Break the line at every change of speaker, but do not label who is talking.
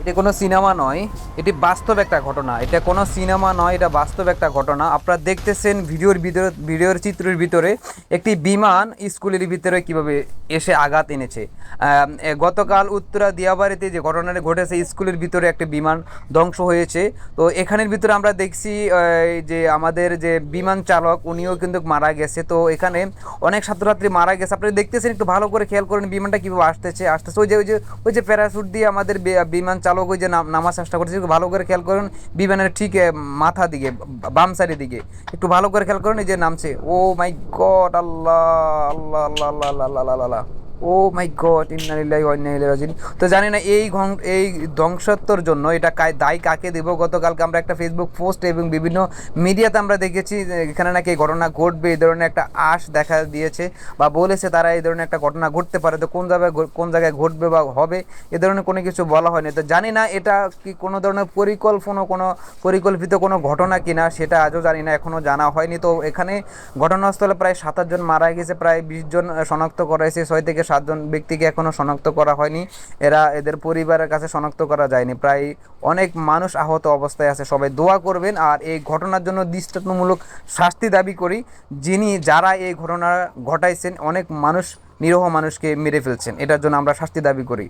এটা কোনো সিনেমা নয়, এটি বাস্তব একটা ঘটনা। এটা কোনো সিনেমা নয়, এটা বাস্তব একটা ঘটনা। আপনারা দেখতেছেন ভিডিওর ভিতরে, ভিডিওর চিত্রের ভিতরে একটি বিমান স্কুলের ভিতরে কীভাবে এসে আঘাত এনেছে। গতকাল উত্তরা দিয়াবাড়িতে যে ঘটনাটা ঘটেছে, স্কুলের ভিতরে একটি বিমান ধ্বংস হয়েছে। তো এখানের ভিতরে আমরা দেখছি যে আমাদের যে বিমান চালক, উনিও কিন্তু মারা গেছে। তো এখানে অনেক ছাত্রছাত্রী মারা গেছে। আপনি দেখতেছেন, একটু ভালো করে খেয়াল করেন বিমানটা কীভাবে আসতেছে। আসতেছে ওই যে ওই যে ওই যে প্যারাশুট দিয়ে আমাদের বিমান চালক ওই যে নামার চেষ্টা করছে ভালো করে খেয়াল করুন, বিমানের ঠিক মাথা দিকে বাম সাইডের দিকে, একটু ভালো করে খেয়াল করুন, এই যে নামছে, oh my god Allah Allah Allah Allah Allah Allah Allah. O my god ইন্নালিল্লাহি ওয়া ইন্না ইলাইহি রাজিউন। তো জানি না এই এই ধ্বংসত্বর জন্য এটা দায় কাকে দেব? গতকালকে আমরা একটা ফেসবুক পোস্ট এবং বিভিন্ন মিডিয়াতে আমরা দেখেছি এখানে নাকি এই ঘটনা ঘটবে, এই ধরনের একটা আশ দেখা দিয়েছে বা বলেছে তারা এই ধরনের একটা ঘটনা ঘটতে পারে। তো কোন জায়গায় কোন জায়গায় ঘটবে বা হবে, এ ধরনের কোনো কিছু বলা হয়নি। তো জানি না এটা কি কোনো ধরনের পরিকল্পনা, কোনো পরিকল্পিত কোনো ঘটনা কিনা, সেটা আজও জানি না এখনও জানা হয়নি। তো এখানে ঘটনাস্থলে প্রায় সাত জন মারা গেছে, প্রায় বিশ জন শনাক্ত করা হয়েছে। ছয় থেকে সাতজন ব্যক্তিকে এখনও শনাক্ত করা হয়নি। এরা এদের পরিবারের কাছে শনাক্ত করা যায়নি। প্রায় অনেক মানুষ আহত অবস্থায় আছে। সবাই দোয়া করবেন আর এই ঘটনার জন্য দৃষ্টান্তমূলক শাস্তি দাবি করি। যিনি, যারা এই ঘটনা ঘটাইছেন, অনেক মানুষ, নিরহ মানুষকে মেরে ফেলছেন। এটার জন্য আমরা শাস্তি দাবি করি।